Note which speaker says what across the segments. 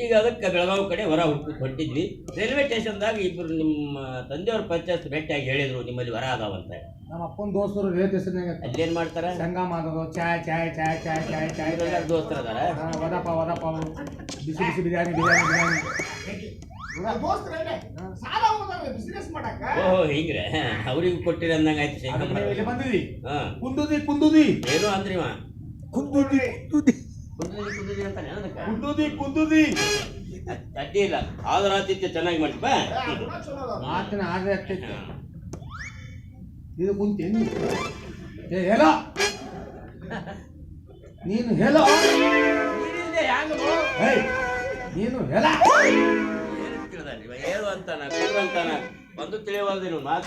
Speaker 1: ಈಗ ಅದಕ್ಕೆ ಬೆಳಗಾವಿ ಕಡೆ ಹೊರ ಹುಡುಕಿ ಹೊಂಟಿದ್ವಿ ರೈಲ್ವೆ ಸ್ಟೇಷನ್ದಾಗ ಇಬ್ರು ನಿಮ್ಮ ತಂದೆಯವ್ರ ಪಂಚಾಯತ್ ಭೇಟಿಯಾಗಿ ಹೇಳಿದ್ರು ನಿಮ್ಮಲ್ಲಿ ವರ ಅದಾವಂತ
Speaker 2: ನಮ್ಮ ಅಪ್ಪನ ದೋಸ್ತರು ರಿಲೇಟಿವ್ಸ್ನಾಗ
Speaker 1: ಅಲ್ಲೇನ್ ಮಾಡ್ತಾರೆ?
Speaker 2: ಸಂಘ ಮಾಡೋದು ಚಾಯ್ ಚಾಯ್ ಚಾಯ್ ಚಾಯ್ ಚಾಯ್ ಚಾಯ್
Speaker 1: ಇವ್ರೆಲ್ಲ ದೋಸ್ತರ ಅದಾರ?
Speaker 2: ಹಾ, ವಡಾಪ ವಡಾಪ ಬಿಸಿ ಬಿಸಿ ಬಿರಿಯಾನಿ ಬಿರಿಯಾನಿ ಬಿರಿಯಾನಿ.
Speaker 3: ದೋಸ್ತರೇ ಸಾಲ ಹೋದ್ರೆ ಬಿಸಿನೆಸ್
Speaker 1: ಓಹೋ ಹಿಂಗ್ರೆ. ಅವ್ರಿಗೂ ಕೊಟ್ಟಿರಿ ಅಂದಂಗ ಆಯ್ತು
Speaker 2: ನೀವು ಇಲ್ಲಿ
Speaker 1: ಹಾ.
Speaker 2: ಕುಂದುದಿ ಕುಂದುದಿ.
Speaker 1: ಏನು ಅಂದ್ರಿವ
Speaker 2: ಕುಂದುದಿ ಕುಂದುದಿ.
Speaker 1: ಕುಂದ್ರಿ ಅಂತಾನೆ ಅದಕ್ಕೆ.
Speaker 2: ಕುಂದುದಿ ಕುಂದುದಿ.
Speaker 1: ಅಡ್ಡಿ ಇಲ್ಲ ಆದ್ರ ಆತಿಥ್ಯ ಚೆನ್ನಾಗಿ ಮಾಡಿಪ್ಪ.
Speaker 2: ಮಾತಿನ ಆದ್ರೆ ಆಗ್ತೈತೆ ಇದು ಕುಂತೇನು ಏ ಹೇಳ. ನೀನು ಹೇಳ. ನೀನು ಹೇಳ.
Speaker 1: ಒಂದು ತಿಳಿಯವಲ್ದು ನೀವು ಮಾತ.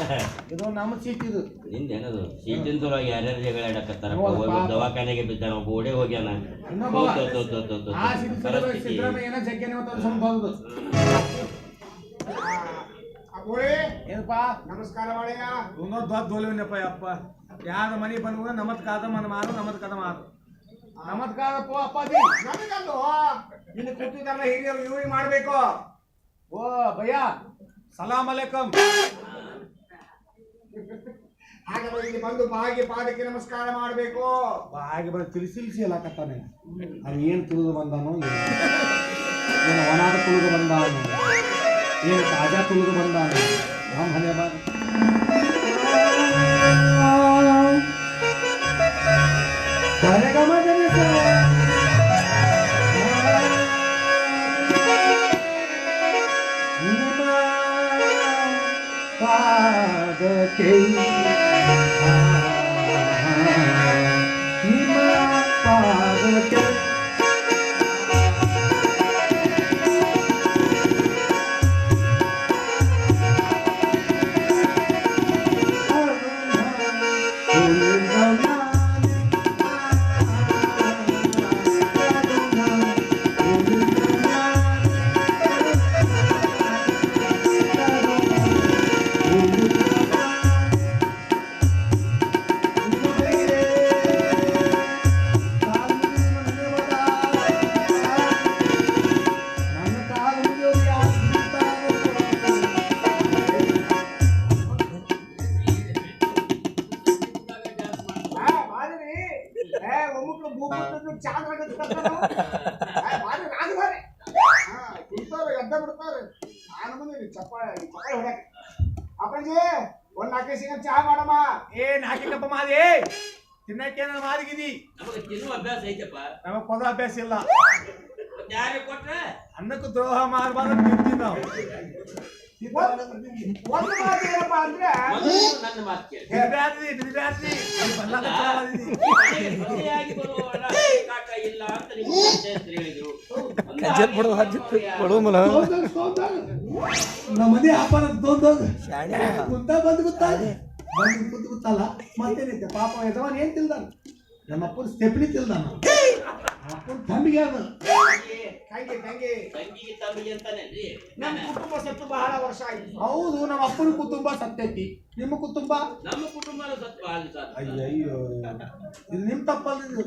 Speaker 2: ಇದು ನಮ್ಮ ಸೀಟ್ ಇದು.
Speaker 1: ನಿಂದೇನದು ಸೀಟಿನ ಸಲುವಾಗಿ ಯಾರ್ಯಾರು ಜಗಳ ಆಡಕತ್ತಾರ. ದವಾಖಾನೆಗೆ ಬಿದ್ದಾನ ಒಬ್ಬ ಓಡೆ ಹೋಗ್ಯಾನ. ಪರಿಸ್ಥಿತಿ.
Speaker 2: ಏನಪ್ಪ?
Speaker 3: ನಮಸ್ಕಾರ ಮಾಡಯ್ಯ
Speaker 2: ಇನ್ನೊಂದು ದೊಡ್ಡ ದೋಲಿವನಪ್ಪ ಅಪ್ಪ ಯಾರ ಮನೆ ಬಂದ ನಮತ್ ಕಾದ ಮನ ಮಾರು ನಮತ್ ಕದ ಮಾರು. ನಮತ್ ಕಾದಪ್ಪ ಅಪ್ಪಾಜಿ.
Speaker 3: ನನಗಲ್ಲು ಇನ್ನು ಕೂತಿದ್ದಾರಲ್ಲ ಹಿರಿಯರು ಇವ್ರಿಗೆ ಮಾಡ್ಬೇಕು.
Speaker 2: ಓ ಭಯ್ಯ. ಸಲಾಮ್ ಅಲೈಕಮ್.
Speaker 3: ಹಾಗಾದ್ರೆ ಇಲ್ಲಿ ಬಂದು ಬಾಗಿ ಪಾದಕ್ಕೆ ನಮಸ್ಕಾರ ಮಾಡಬೇಕು.
Speaker 2: ಬಾಗಿ ಬಂದು ತಿಳಿಸಿಲ್ಸಿ ಎಲ್ಲ ಕತ್ತಾನೆ. ಅದು ಏನು ತುಳಿದು ಬಂದಾನೋ ಏನು? ಒಣಾದ ತುಳಿದು ಬಂದಾನು? ಏನು ತಾಜಾ ತುಳಿದು ಬಂದಾನು? ನಮ್ಮ ಹಣೆ ಬಾರ ಪಾದಕ್ಕೆ ನಿಮ್ಮ ಪಾದಕ್ಕೆ
Speaker 3: ಹೊಡ್ಯಾಕ ಅಪ್ಪಾಜಿ ಒಂದ್ ನಾಲ್ಕೈದು ಸಿಂಗ ಚಹಾ ಮಾಡಮ್ಮ.
Speaker 2: ಏ ನಾಕಿಕಪ್ಪ ಮಾದಿ. ತಿನ್ನಕ್ಕೆ ನನ್ನ ಮಾದಿಗಿದಿ
Speaker 1: ನಮಗೆ ತಿನ್ನುವ ಅಭ್ಯಾಸ ಐತಪ್ಪ.
Speaker 2: ನಮಗ್ ಕೊಡೋ ಅಭ್ಯಾಸ ಇಲ್ಲ.
Speaker 1: ಯಾರಿಗೆ ಕೊಟ್ರೆ?
Speaker 2: ಅನ್ನಕ್ಕೂ ದ್ರೋಹ ಮಾಡಬಾರ್ದು ತಿಂತೀವಿ ನಾವು.
Speaker 3: ಒಂದ್ ಮಾತು ಏನಪ್ಪಾ ಅಂದ್ರೆ
Speaker 1: ಮೊದಲು ನನ್ನ ಮಾತು ಕೇಳಿ.
Speaker 2: ಬಿಡ್ಬ್ಯಾಡ್ರಿ ಬಿಡ್ಬ್ಯಾಡ್ರಿ ಬಲ್ಲಾಗ ಚಾಲಾದಿದಿ.
Speaker 1: ಮದುವೆಯಾಗಿ ಬರುವವರ ಕಾಟ ಇಲ್ಲ ಅಂತ ನಿಮ್ಮ ಪರಿಚಯಸ್ಥರು ಹೇಳಿದ್ರು.
Speaker 2: ನಮ್ಮ ಮನೆ ವ್ಯಾಪಾರ ದೊಡ್ಡ ಕುಂತ ಬಂದು ಗೊತ್ತಾಗ ಬಂದು ಕುಂತ ಗೊತ್ತಲ್ಲ ಮತ್ತೇನೈತೆ? ಪಾಪ ಯಜಮಾನ್ ಏನ್ ತಿಳ್ದಾನ? ನಮ್ಮ ಅಪ್ಪನ ಸ್ಟೆಪ್ನಿ ತಿಳ್ದಾನ. ಅಪ್ಪನ ತಂಬಿಗೆ ಅದು
Speaker 3: ತಂಗಿ ತಂಗಿ
Speaker 1: ತಂಗಿಗೆ ತಮ್ಮಿಗೆ ಅಂತಾನೆ
Speaker 3: ನಮ್ಮ ಕುಟುಂಬ ಸತ್ತು ಬಹಳ ವರ್ಷ ಆಯ್ತು.
Speaker 2: ಹೌದು ನಮ್ಮ ಅಪ್ಪನ ಕುಟುಂಬ ಸತ್ತೈತಿ. ನಿಮ್ಮ ಕುಟುಂಬ?
Speaker 1: ನಮ್ಮ ಕುಟುಂಬ ಸತ್ತು
Speaker 2: ಅಯ್ಯೋ ಇದು ನಿಮ್ ತಪ್ಪಲ್ಲ ಇದು.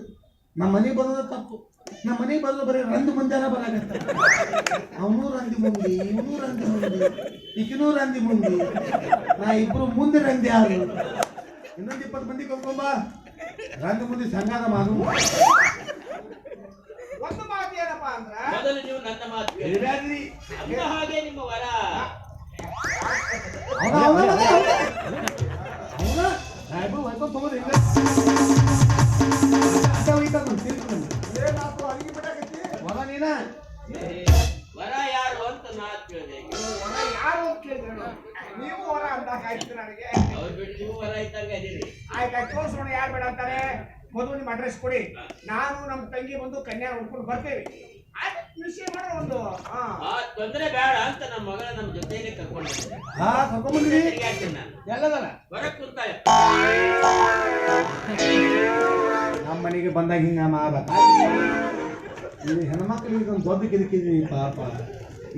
Speaker 2: ನಮ್ಮ ಮನೆಗೆ ಬರೋದ ತಪ್ಪು. ನಮ್ಮ ಮನೆ ಬರೋದು ಬರೀ ರಂದು ಮುಂಜಾನ ಬರಾಗತ್ತ ಅವನು ರಂದಿ ಮುಂದಿ ಇವನು ರಂದಿ ಮುಂದೆ ಈಕಿನೂ ರಂದಿ ಮುಂದಿ. ನಾ ಇಬ್ರು ಮುಂದೆ ರಂದಿ ಯಾರು? ಇನ್ನೊಂದು ಇಪ್ಪತ್ತು ಮಂದಿ ಕರ್ಕೊಂಬ ರಂದಿ ಮುಂದಿ ಸಂಘಾದ ಮಾನು
Speaker 3: ಒಂದು ಮಾತು ಏನಪ್ಪಾ ಅಂದ್ರ
Speaker 1: ಮೊದಲು ನೀವು ನನ್ನ ಮಾತು
Speaker 2: ಹೇಳ್ಬ್ಯಾಡ್ರಿ.
Speaker 1: ಅಂದ ಹಾಗೆ ನಿಮ್ಮ ವರ.
Speaker 2: ಅವ್ನ, ಅವ್ನ, ಅವ್ನ, ಇಬ್ರು
Speaker 3: ನಿಮ್ಮ ಅಡ್ರೆಸ್ ಕೊಡಿ. ನಾನು ನಮ್ಮ ತಂಗಿ ಬಂದು ಕನ್ಯಾ ಹುಡ್ಕೊಂಡು ಬರ್ತೇವೆ. ವಿಷಯ ಮಾಡೋ ಒಂದು
Speaker 1: ಆ ತೊಂದರೆ ಬೇಡ ಅಂತ ನಮ್ಮ ಮಗಳ ನಮ್ಮ ಜೊತೆಗೆ ಕರ್ಕೊಂಡು ಬಂದೆ.
Speaker 2: ಹಾ ಕರ್ಕೊಂಬಂದ್ರಿ
Speaker 1: ನಾನು.
Speaker 2: ಎಲ್ಲದಲ್ಲ?
Speaker 1: ಹೊರ ಕುಂತಾಳೆ.
Speaker 2: ನಮ್ಮ ಮನೆಗೆ ಬಂದಾಗ ಹಿಂಗ ಮಾಡ್ಬೇಕ? ಇದು ಹೆಣ್ಮಕ್ಳಿಗೆ ಒಂದು ದೊಡ್ಡ ಕಿರಿಕಿರಿ ಪಾಪ.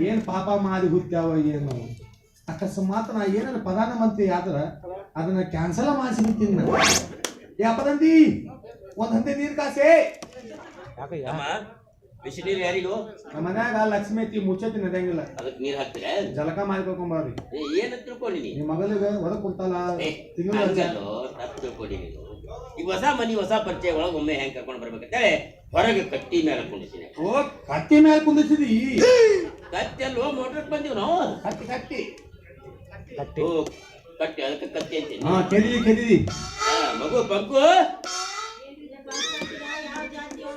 Speaker 2: ಏನು ಪಾಪ ಮಾಡಿ ಹುಟ್ಟ್ಯಾವ ಏನು? ಅಕಸ್ಮಾತ್ ನಾ ಏನಾರ ಪ್ರಧಾನಮಂತ್ರಿ ಆದ್ರ ಅದನ್ನ ಕ್ಯಾನ್ಸಲ್ ಮಾಡಿಸ್ಬಿಡ್ತೀನಿ ನಾನು. ಯಾ ಪದಂತಿ ಒಂದ್ ನೀರ್ ಕಾಸೆ.
Speaker 1: ಅಮ್ಮ ಬಿಸಿ ನೀರು ಯಾರಿಗೂ?
Speaker 2: ನಮ್ಮ ಮನ್ಯಾಗ ಲಕ್ಷ್ಮಿ ಐತಿ ಮುಚ್ಚತಿ ನಡೆಯಂಗಿಲ್ಲ.
Speaker 1: ಅದಕ್ಕೆ ನೀರು ಹಾಕ್ತೀರಾ?
Speaker 2: ಜಲಕ ಮಾಡಿ
Speaker 1: ಏ, ಏನ್ ತಿಳ್ಕೊಂಡಿನಿ?
Speaker 2: ನಿಮ್ಮ ಮಗಳಿಗೆ ಹೊರ ಕುಂತಲ್ಲ ತಿಂಗಳ
Speaker 1: ಈ ತಪ್ಪು ತಿಳ್ಕೊಂಡಿ ನೀನು ಈಗ ಹೊಸ ಮನಿ ಹೊಸ ಪರಿಚಯ ಒಳಗೆ ಒಮ್ಮೆ ಹೆಂಗ್ ಕರ್ಕೊಂಡು ಬರ್ಬೇಕಂತೇಳಿ ಹೊರಗೆ ಕಟ್ಟಿ ಮೇಲೆ ಕುಂದಿಸಿದೆ.
Speaker 2: ಓ ಕತ್ತಿ ಮೇಲೆ ಕುಂದಿಸಿದಿ?
Speaker 1: ಕತ್ತಿ ಅಲ್ವ ಮೋಟ್ರಕ್ ಬಂದೀವಿ ನಾವು?
Speaker 2: ಕತ್ತಿ ಕಟ್ಟಿ.
Speaker 1: ಓ ಕಟ್ಟಿ ಅದಕ್ಕೆ ಕತ್ತಿ ಅಂತೀನಿ.
Speaker 2: ಹಾ ಕೆದಿದಿ ಕೆದಿದಿ
Speaker 1: ಮಗು ಪಂಕು?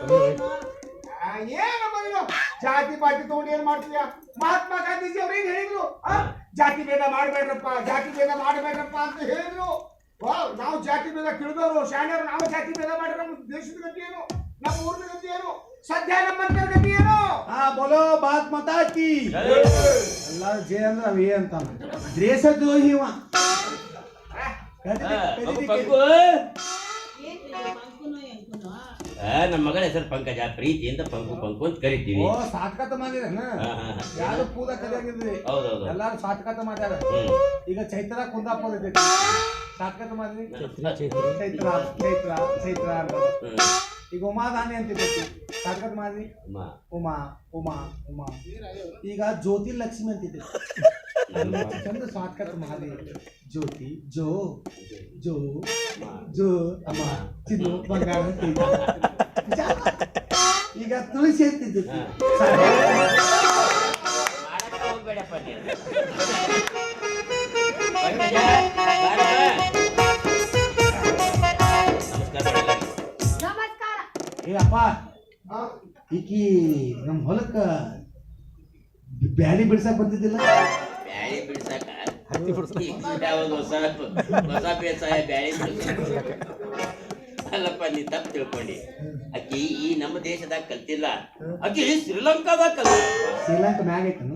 Speaker 3: ಆ, ಏನಮ್ಮ ನೀನು? ಜಾತಿ ಪಾತಿ ತಗೊಂಡು ಏನ್ ಮಾಡ್ತೀಯ? ಮಹಾತ್ಮ ಗಾಂಧೀಜಿ ಅವ್ರು ಏನ್ ಹೇಳಿದ್ರು? ಆ? ಜಾತಿ ಭೇದ ಮಾಡಬೇಡ್ರಪ್ಪ ಜಾತಿ ಭೇದ ಮಾಡಬೇಡ್ರಪ್ಪ ಅಂತ ಹೇಳಿದ್ರು. ವಾವ್, ನಾವು ಜಾತಿ ಭೇದ ತಿಳಿದವರು ಶಾಣ್ಯರು ನಾವು ಜಾತಿ ಭೇದ ಮಾಡಿದ್ರೆ ನಮ್ಮ ದೇಶದ ಗತಿ ಏನು? ನಮ್ಮ ಊರಿನ ಗತಿ ಏನು? ಸದ್ಯ ನಮ್ಮ ಮಂತ್ರಿ ಗತಿ ಏನು?
Speaker 2: ಹಾ ಬೋಲೋ ಬಾತ್ ಮತಾಕಿ ಎಲ್ಲ ಜೆ ಅಂದ್ರೆ ಅವ ಏ ಅಂತ ದೇಶ ದ್ರೋಹಿ ಇವ. ಕದಿದಿ, ಕದಿದಿ,
Speaker 1: ಪಂಕು
Speaker 4: ಪಂಕುನು
Speaker 1: ಆ, ನಮ್ಮ ಮಗಳ ಹೆಸರು ಪಂಕಜ ಪ್ರೀತಿಯಿಂದ ಪಂಕು ಪಂಕು ಅಂತ ಕರಿತೀವಿ.
Speaker 2: ಓ
Speaker 1: ಹಾ, ಹಾ.
Speaker 2: ಯಾರು ಪೂದ ಕದಿಯಾಗಿದ್ರಿ
Speaker 1: ಹೌದೌದು.
Speaker 2: ಎಲ್ಲಾರು ಸಾತ್ಕತ ಮಾಡ್ಯಾರ. ಈಗ ಚೈತ್ರ ಕುಂದಾಪುರ ಐತಿ ಸಾತ್ಕತ ಮಾಡಿದ್ರಿ? ಚೈತ್ರ ಚೈತ್ರ ಚೈತ್ರ ಅಂತ. ಈಗ ಉಮಾದಾನಿ ಅಂತಿದ್ದೈತಿ ಸಾತ್ಕತ ಮಾಡಿದ್ರಿ
Speaker 1: ಅಮ್ಮ,
Speaker 2: ಉಮಾ. ಉಮಾ ಉಮಾ ಈಗ ಜ್ಯೋತಿ ಲಕ್ಷ್ಮಿ ಅಂತಿದೆ ಚಂದ ಸಾತ್ಕತ ಮಾಡಿ ಜ್ಯೋತಿ ಜೋ ಜೋ ಜೋ ಅಮ್ಮ. ಚಿನ್ನು ಬಂಗಾರ ಈಗ ತುಳಸಿ ಅಂತಿದ್ದೆ.
Speaker 1: ಹೋಗ್ಬೇಡಪ್ಪ
Speaker 2: ಏ ಅಪ್ಪ ಈಕಿ ನಮ್ಮ ಹೊಲಕ್ಕ ಬ್ಯಾಳಿ ಬಿಡ್ಸಕ್ ಬಂದಿದ್ದಿಲ್ಲ
Speaker 1: ಬ್ಯಾಳಿ ಬಿಡ್ಸಾಕ? ಯಾವ್ದು ಹೊಸ ಹೊಸ ಬೇಸಾಯ ಬ್ಯಾಳಿ ಬಿಡ್ಸಾಕ? ಅಲ್ಲಪ್ಪ ನೀ ತಪ್ಪು ತಿಳ್ಕೊಂಡಿ. ಅಕ್ಕಿ ಈ ನಮ್ಮ ದೇಶದಾಗ ಕಲ್ತಿಲ್ಲ. ಅಕ್ಕಿ ಶ್ರೀಲಂಕಾದಾಗ ಕಲ್ತ
Speaker 2: ಶ್ರೀಲಂಕಾ ಮ್ಯಾಗ ಐತನು?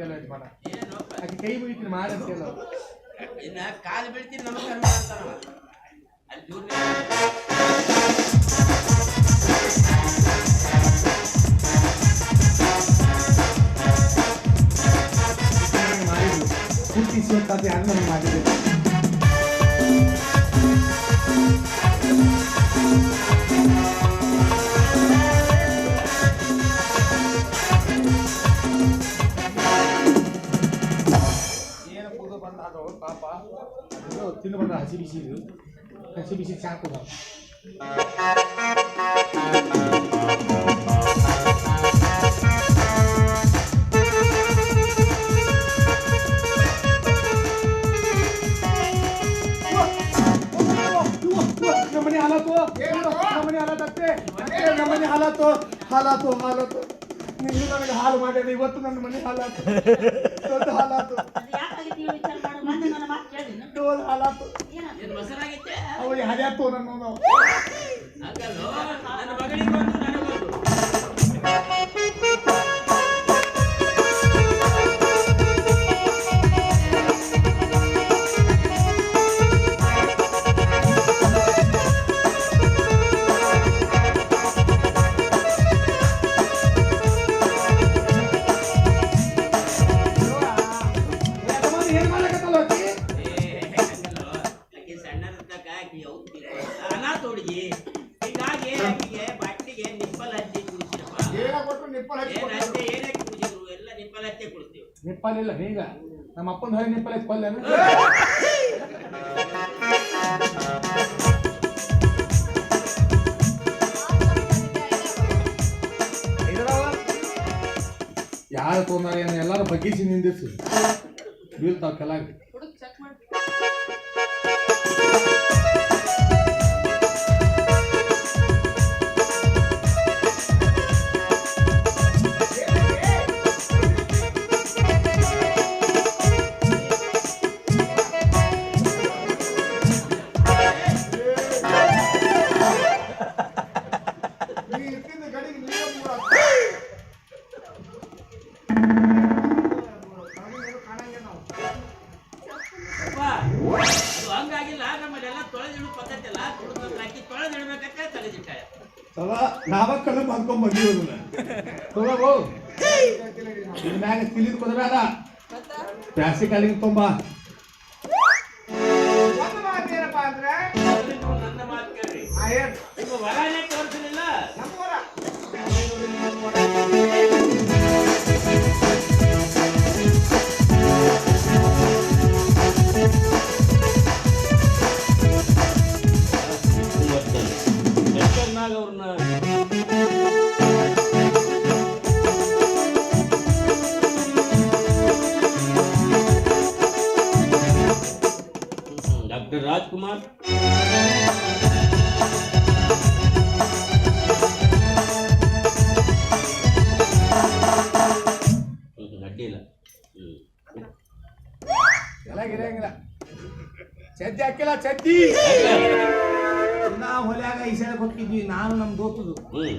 Speaker 2: ಏ ಮಾಡಂತೆಲ್ಲ ಇದು ಮಾಡ. ಕೈ ಮುಗಿತೀನಿ ಮಾಡಂತೆಲ್ಲ
Speaker 1: ಇನ್ನ ಕಾಲು ಬೀಳ್ತೀನಿ ನಮಸ್ಕಾರ ಮಾಡ್ತಾನವ ಅಲ್ಲಿ ದೂರ
Speaker 2: ತಿಂದು ಬಂದ ಹಸಿ ಬಿಸಿ ಇದು. ಹಸಿ ಬಿಸಿ ಸಾಕು ನಮ್ಮನೆ ಹಾಲಾತು ನಮ್ಮನೆ ಹಾಲಾತತ್ತೆ ನಮ್ಮನೆ ಹಾಲಾತು ಹಾಲಾತು ಹಾಲಾತು ನೀವು ನನಗೆ ಹಾಲು ಮಾಡ್ಯಾರ ಇವತ್ತು ನನ್ನ ಮನೆ ಹಾಲಾತು ದೊಡ್ಡ ಹಾಲಾತು
Speaker 4: ಅದು ಯಾಕಾಗಿತ್ತು ಈ ವಿಚಾರ ಮಾಡು ಮತ್ತೆ ನನ್ನ ಮಾತು ಕೇಳಿ
Speaker 2: ದೊಡ್ಡ ಹಾಲಾತು
Speaker 4: ಏನಾಗ್ತದೆ
Speaker 1: ಏನ್ ಮೊಸರಾಗಿತ್ತೆ
Speaker 2: ಅವ ಹರಿಯಾತು ನಿಪ್ಪಲಿಲ್ಲ ಹಿಂಗ ನಮ್ಮ ಅಪ್ಪನ ಹೊಳೆ ನಿಪ್ಪಲೆ ಐತಿ ಪಲ್ಯನ ಯಾರು ತೊಂದರೆ ಏನು? ಎಲ್ಲರೂ ಬಗ್ಗಿಸಿ ನಿಂದಿರ್ಸಿ ಬೀಳ್ತಾವ ಹಂಗಾಗಿಲ್ಲ
Speaker 1: ನಮ್ಮಲ್ಲೆಲ್ಲ ತೊಳೆದಿಡು ಪದ್ಧತಿ ಅಲ್ಲ ಕುಡಿದು ಹಾಕಿ
Speaker 2: ತೊಳೆದಿಡ್ಬೇಕಂತ ತಲೆದಿಟ್ಟಾಯ ಸದಾ ನಾವ ಕಣ್ಣು ಬಂದ್ಕೊಂಡ್ ಬಂದಿರೋದನ್ನ ತೊಗೊಬೋ ಮ್ಯಾಗ ತಿಲಿದ ಕುದ್ರಾದ ಪ್ಯಾಸಿ
Speaker 3: ಏನಪ್ಪ ಅಂದ್ರೆ
Speaker 1: ನನ್ನ ಮಾತು ಕೇಳಿ. ಡಾಕ್ಟರ್ ರಾಜ್ಕುಮಾರ್. ಹ್ಮ್, ಅಡ್ಡಿಲ್ಲ ಹ್ಮ್.
Speaker 2: ಎಲ್ಲ ಗಿರಂಗಿಲ್ಲ ಚಡ್ಡಿ ಹಾಕಿಲ್ಲ ಚದ್ದಿ ನಾವು ಹೊಲ್ಯಾಗ ಈಸಾಡಕ್ ಹೋಗ್ತಿದ್ವಿ ನಾನು ನಮ್ಮ ದೋಸ್ತದು.
Speaker 1: ಅವರು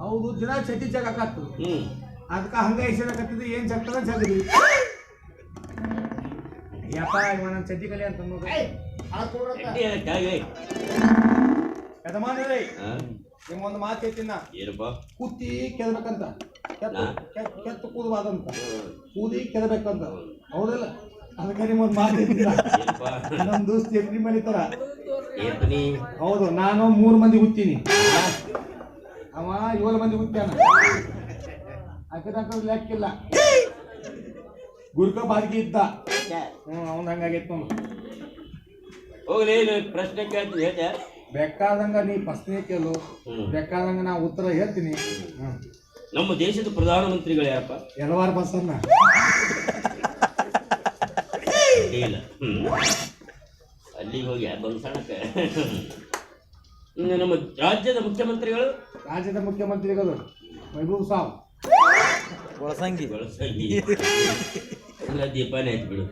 Speaker 2: ಹೌದು ದಿನ ಚಡ್ಡಿ ಜಗಾಕತ್ತು
Speaker 1: ಹ್ಮ್.
Speaker 2: ಅದಕ್ಕ ಹಂಗ ಈಸಾಡಕತ್ತಿದ್ವಿ ಏನ್ ಜಗ್ತದ ಜಗದ್ವಿ ಯಪ್ಪ ಇವ ನನ್ ಚಡ್ಡಿ ಕಲಿ ಅಂತ ಯಜಮಾನರೇ ನಿಮ್ಗೊಂದು ಮಾತು ಹೇಳ್ತೀನಿ ನಾ.
Speaker 1: ಏನಪ್ಪ?
Speaker 2: ಕುತ್ತಿ ಕೆದಬೇಕಂತ. ಕೆತ್ತ ಕೆತ್- ಕೆತ್ತು ಕೂದಬಾರ್ದಂತ. ಕೂದಿ ಕೆದಬೇಕಂತ. ಹೌದಲ್ಲ? ಅದಕ್ಕೆ ನಿಮ್ಗೊಂದು ಮಾತು ಹೇಳ್ತೀನಿ ನಾ.
Speaker 1: ಏನಪ್ಪ?
Speaker 2: ನಮ್ ದೋಸ್ತ್ ಮನಿತಾರ
Speaker 1: ಏನ್ಪನಿ
Speaker 2: ಹೌದು ನಾನು ಮೂರು ಮಂದಿ ಹುತ್ತೀನಿ ಅವ ಏಳು ಮಂದಿ ಹುತ್ತಾನ ಅಕ್ಕದಕ್ಕ ಲೆಕ್ಕಿಲ್ಲ. ಗುರ್ಕ ಬಾರ್ಗಿ ಇದ್ದ. ಹ್ಞೂ ಅವನ್ ಹಂಗಾಗೈತೆ ನೋಡು.
Speaker 1: ಹೋಗ್ಲಿ ಪ್ರಶ್ನೆ ಕೇಳ್ತೀನಿ ಹೇಳ್ದೆ
Speaker 2: ಬೇಕಾದಂಗ ನೀ ಪ್ರಶ್ನೆ ಕೇಳು. ಬೇಕಾದಂಗ ನಾ ಉತ್ತರ ಹೇಳ್ತೀನಿ.
Speaker 1: ನಮ್ಮ ದೇಶದ ಪ್ರಧಾನಮಂತ್ರಿಗಳು ಯಾರಪ್ಪ?
Speaker 2: ಎಲವಾರು ಬಸ್ಸನ್ನ
Speaker 1: ಇಲ್ಲ. ಅಲ್ಲಿಗೆ ಹೋಗಿ ಬಂದು ಸಣ್ಣಕ್ಕೆ ನಮ್ಮ ರಾಜ್ಯದ ಮುಖ್ಯಮಂತ್ರಿಗಳು?
Speaker 2: ರಾಜ್ಯದ ಮುಖ್ಯಮಂತ್ರಿಗಳು ಮೈಬೂಬ್ ಸಾಬ್.
Speaker 1: ಬಳಸಂಗಿ ಎಲ್ಲ ದೀಪಾನೇ ಆಯ್ತು ಬಿಡು.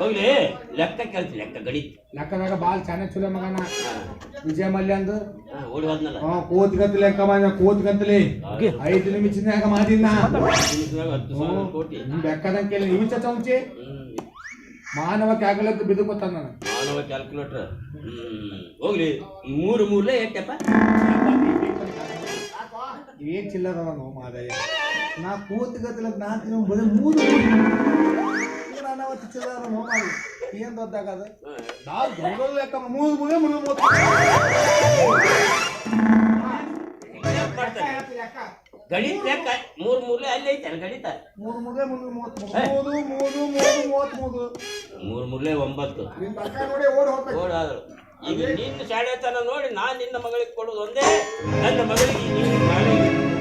Speaker 1: ಹೋಗ್ಲಿ ಲೆಕ್ಕ ಕೇಳ್ತೀನಿ ಲೆಕ್ಕ ಗಡಿ.
Speaker 2: ಲೆಕ್ಕದಾಗ ಬಾಲ್ ಚಾನೆ ಚಲೋ ಮಗನ. ವಿಜಯ ಮಲ್ಯಂದು
Speaker 1: ಹಾ, ಓಡಿ ಹೋದ್ನಲ್ಲ.
Speaker 2: ಹಾ ಕೋತ್ ಗಂತಲೆ ಲೆಕ್ಕ ಮಾಡ ಕೋತ್ ಗಂತಲೆ ಐದು ನಿಮಿಷನ್ಯಾಗ ಮಾಡಿನ
Speaker 1: ನಿಮಿಷದಾಗ ಹತ್ತು ಸಾವಿರ ಕೋಟಿ.
Speaker 2: ಕೇಳಿ ಇವು ಚೌಂಚಿ?
Speaker 1: ಹ್ಮ್.
Speaker 2: ಮಾನವ ಕ್ಯಾಲ್ಕುಲೇಟರ್ ಬಿದ್ದು ಗೊತ್ತಾನ ನಾನು.
Speaker 1: ಮಾನವ ಕ್ಯಾಲ್ಕುಲೇಟರ್. ಹ್ಮ್ ಹೋಗ್ಲಿ. ಈ ಮೂರು ಮೂರ್ಲೆ ಎಟ್ಟಪ್ಪ?
Speaker 2: ಏನ್ ಚಿಲ್ಲರ ನಾನು ಮಾದಯ್ಯ ನಾ ಕೂತ್ ಗತ್ತಲ ನಾ ತಿನ್ನ ಬರೀ ಮೂರು ನಾನು ಅವತ್ತು ಚಿಲ್ಲರ ನೋ ಮಾಡಿ ಏನ್ ದೊಡ್ಡಾಗದ ನಾ ದೊಡ್ಡ ಲೆಕ್ಕ ಮೂರು ಮೂರೇ
Speaker 1: ಗಣಿತ ಲೆಕ್ಕ ಮೂರ್ ಮೂರ್ಲೆ ಅಲ್ಲಿ ಐತೆ ಗಣಿತ?
Speaker 2: ಮೂರು ಮೂರೇ ಮೂವತ್ತು ಮೂರು ಮೂರು ಮೂರು ಮೂವತ್ತ್ ಮೂರು.
Speaker 1: ಮೂರ್ ಮೂರ್ಲೆ ಒಂಬತ್ತು.
Speaker 3: ಲೆಕ್ಕ ನೋಡಿ ಓಡಿ ಹೋಗ್ಬೇಕು.
Speaker 1: ಓಡಾದ್ರು ಈಗ ನಿನ್ನ ಶಾಣೆತನ ನೋಡಿ ನಾನ್ ನಿನ್ನ ಮಗಳಿಗೆ ಕೊಡೋದು ಒಂದೇ. ನನ್ನ ಮಗಳಿಗೆ ನೀನು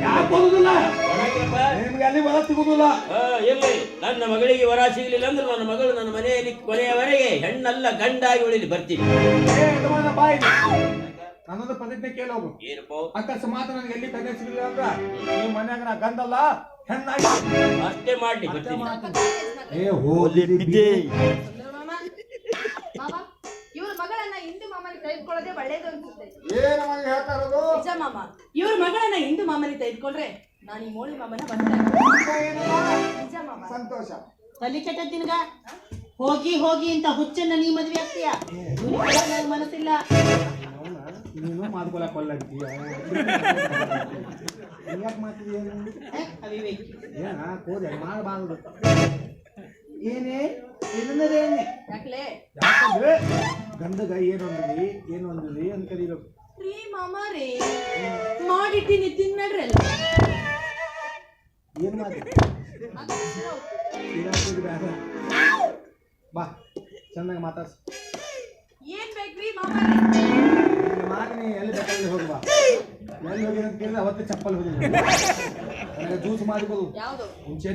Speaker 2: ಯಾಕೆ
Speaker 1: ಒಳಗಿರಪ್ಪ.
Speaker 2: ನಿಮ್ಗೆ ಅಲ್ಲಿ ಬರ ಸಿಗುದಿಲ್ಲ.
Speaker 1: ಆ, ಎಲ್ಲಿ? ನನ್ನ ಮಗಳಿಗೆ ವರ ಸಿಗಲಿಲ್ಲ ಅಂದ್ರೆ ನನ್ನ ಮಗಳು ನನ್ನ ಮನೆಯಲ್ಲಿ ಕೊನೆಯವರೆಗೆ ಹೆಣ್ಣಲ್ಲ ಗಂಡಾಗಿ ಉಳಿಲಿ ಬರ್ತೀನಿ.
Speaker 2: ನನ್ನೊಂದು ಪ್ರತಿಜ್ಞೆ ಕೇಳೋಗು
Speaker 1: ಏನಪ್ಪ?
Speaker 2: ಅಕಸ್ಮಾತ್ ನನಗೆ ಎಲ್ಲಿ ಕನ್ಯೆ ಸಿಗಲಿಲ್ಲ ಅಂದ್ರ ನೀವು ಮನ್ಯಾಗ ನಾ ಗಂಡಲ್ಲ ಹೆಣ್ಣಾಗಿ
Speaker 1: ಅಷ್ಟೇ ಮಾಡ್ಲಿ ಬರ್ತೀನಿ.
Speaker 2: ಏ ಹೋಲಿ
Speaker 5: ಬಿದ್ದೆ ಇವ್ರ ಮಗಳನ್ನ ಹಿಂದೂ ಮಾಮನಿ ತೆಗೆದುಕೊಳ್ಳೋದೇ ಒಳ್ಳೇದು ಅನ್ಸುತ್ತೆ.
Speaker 3: ಏನು ಹೇಳ್ತಾ ಇರೋದು?
Speaker 5: ನಿಜ ಮಾಮ ಇವ್ರ ಮಗಳನ್ನ ಹಿಂದೂ ಮಾಮನಿ ತೆಗೆದುಕೊಂಡ್ರೆ ನಾನು ಈ ಮೋಳಿ ಮಾಮನ? ನಿಜ ಮಾಮ
Speaker 3: ಸಂತೋಷ.
Speaker 4: ತಲೆ ಕೆಟ್ಟ ತಿನ್ಗ ಹೋಗಿ ಹೋಗಿ ಅಂತ ಹುಚ್ಚನ್ನ ನೀ ಮದ್ವೆ ಆಗ್ತೀಯ? ನನಗ್ ಮನಸ್ಸಿಲ್ಲ.
Speaker 2: ನೀನು ಮಾತ್ಕೊಳಕ್ ಯಾಕೆ
Speaker 4: ಅವಿವೇಕಿ.
Speaker 2: ಏನ? ಕೋದೆ ಮಾಡಬಾರದು ಏನೇ? ಏನಂದ್ರೆ ಏನೇ?
Speaker 5: ಯಾಕಲೆ?
Speaker 2: ಯಾಕಂದ್ರೆ ಗಂಡಗ ಏನೊಂದಿರಿ ಏನೊಂದಿರಿ ಅಂತ ಕರಿಬೇಕು.
Speaker 5: ರೀ ಮಾಮ ರೀ ಮಾಡಿಟ್ಟಿನಿ ತಿನ್ನಡ್ರಿ ಅಲ್ಲ
Speaker 2: ಏನ್ ಮಾಡಿ ಬಾ ಚೆನ್ನಾಗಿ ಮಾತಾಡ್ಸ.
Speaker 5: ಏನ್ ಬೇಕ್ರಿ
Speaker 2: ಎಲ್ಲಿ ಬೇಕಾದ್ರೆ ಹೋಗುವ ಎಲ್ಲಿ ಹೋಗಿ ಅಂತ ಕೇಳಿದ್ರೆ ಅವತ್ತೇ ಚಪ್ಪಲ್ ಹೋಗಿ ನನಗೆ ಜ್ಯೂಸ್ ಮಾಡಿಬೋದು
Speaker 5: ಯಾವ್ದು?
Speaker 2: ಮುಂಚೆ